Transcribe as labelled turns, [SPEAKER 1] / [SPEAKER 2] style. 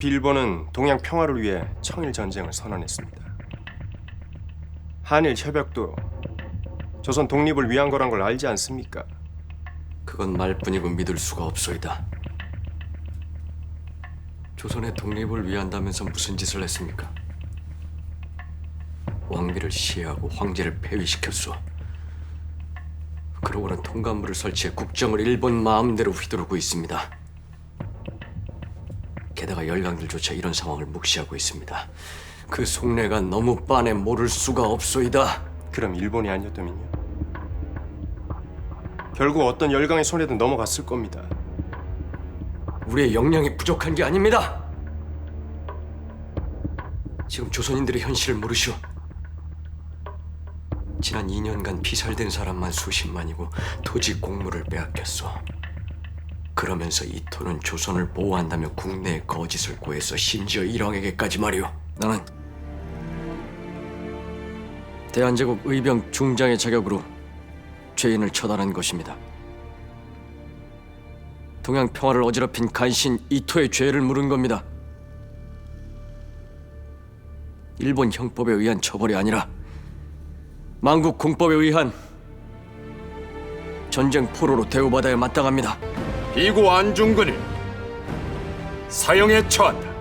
[SPEAKER 1] 빌보는 동양 평화를 위해 청일 전쟁을 선언했습니다. 한일 협약도 조선 독립을 위한 거란 걸 알지 않습니까?
[SPEAKER 2] 그건 말뿐이고 믿을 수가 없소이다. 조선의 독립을 위한다면서 무슨 짓을 했습니까? 왕비를 시해하고 황제를 폐위시켰소. 그러고는 통감물을 설치해 국정을 일본 마음대로 휘두르고 있습니다. 게다가 열강들조차 이런 상황을 묵시하고 있습니다. 그 속내가 너무 빤해 모를 수가 없소이다.
[SPEAKER 1] 그럼 일본이 아니었다면요? 결국 어떤 열강의 손에든 넘어갔을 겁니다.
[SPEAKER 2] 우리의 역량이 부족한 게 아닙니다. 지금 조선인들의 현실을 모르시오. 지난 2년간 피살된 사람만 수십만이고 토지 공물을 빼앗겼어. 그러면서 이토는 조선을 보호한다며 국내에 거짓을 고해서 심지어 일왕에게까지 말이오. 나는 대한제국 의병 중장의 자격으로 죄인을 처단한 것입니다. 동양 평화를 어지럽힌 간신 이토의 죄를 물은 겁니다. 일본 형법에 의한 처벌이 아니라 만국 공법에 의한 전쟁 포로로 대우받아야 마땅합니다.
[SPEAKER 3] 비고 안중근을 사형에 처한다.